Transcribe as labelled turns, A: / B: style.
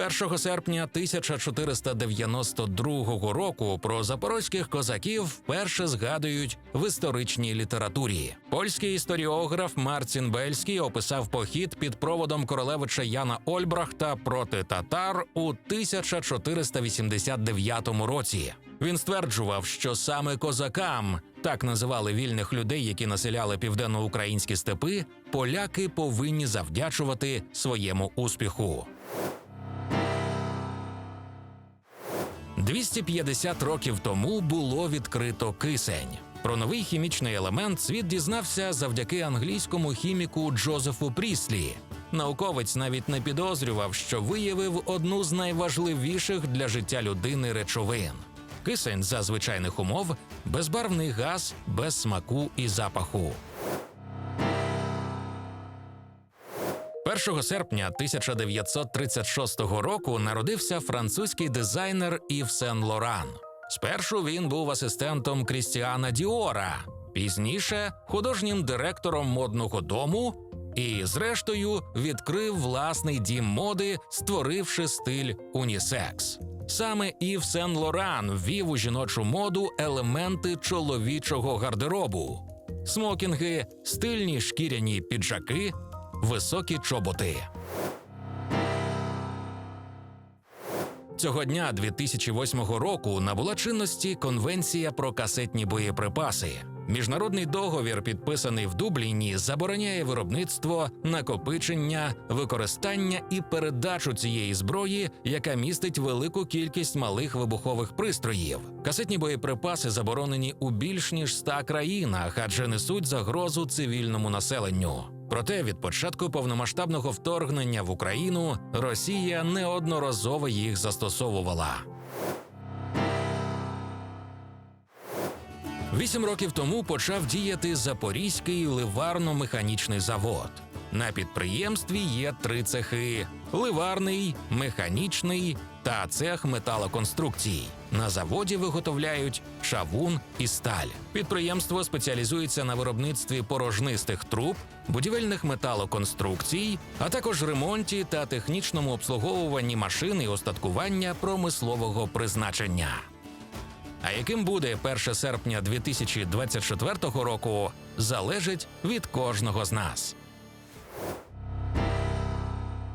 A: 1 серпня 1492 року про запорозьких козаків вперше згадують в історичній літературі. Польський історіограф Марцін Бельський описав похід під проводом королевича Яна Ольбрахта проти татар у 1489 році. Він стверджував, що саме козакам так називали вільних людей, які населяли південноукраїнські степи, поляки повинні завдячувати своєму успіху. 250 років тому було відкрито кисень. Про новий хімічний елемент світ дізнався завдяки англійському хіміку Джозефу Пріслі. Науковець навіть не підозрював, що виявив одну з найважливіших для життя людини речовин. Кисень за звичайних умов безбарвний газ без смаку і запаху. 1 серпня 1936 року народився французький дизайнер Ів Сен Лоран. Спершу він був асистентом Крістіана Діора, пізніше художнім директором модного дому і, зрештою, відкрив власний дім моди, створивши стиль унісекс. Саме Ів Сен Лоран ввів у жіночу моду елементи чоловічого гардеробу: смокінги, стильні шкіряні піджаки, високі чоботи. Цього дня 2008 року набула чинності Конвенція про касетні боєприпаси. Міжнародний договір, підписаний в Дубліні, забороняє виробництво, накопичення, використання і передачу цієї зброї, яка містить велику кількість малих вибухових пристроїв. Касетні боєприпаси заборонені у більш ніж 100 країнах, адже несуть загрозу цивільному населенню. Проте від початку повномасштабного вторгнення в Україну Росія неодноразово їх застосовувала. Вісім років тому почав діяти Запорізький ливарно-механічний завод. На підприємстві є три цехи: ливарний, механічний та цех металоконструкцій. На заводі виготовляють шавун і сталь. Підприємство спеціалізується на виробництві порожнистих труб, будівельних металоконструкцій, а також ремонті та технічному обслуговуванні машин і остаткування промислового призначення. А яким буде 1 серпня 2024 року, залежить від кожного з нас.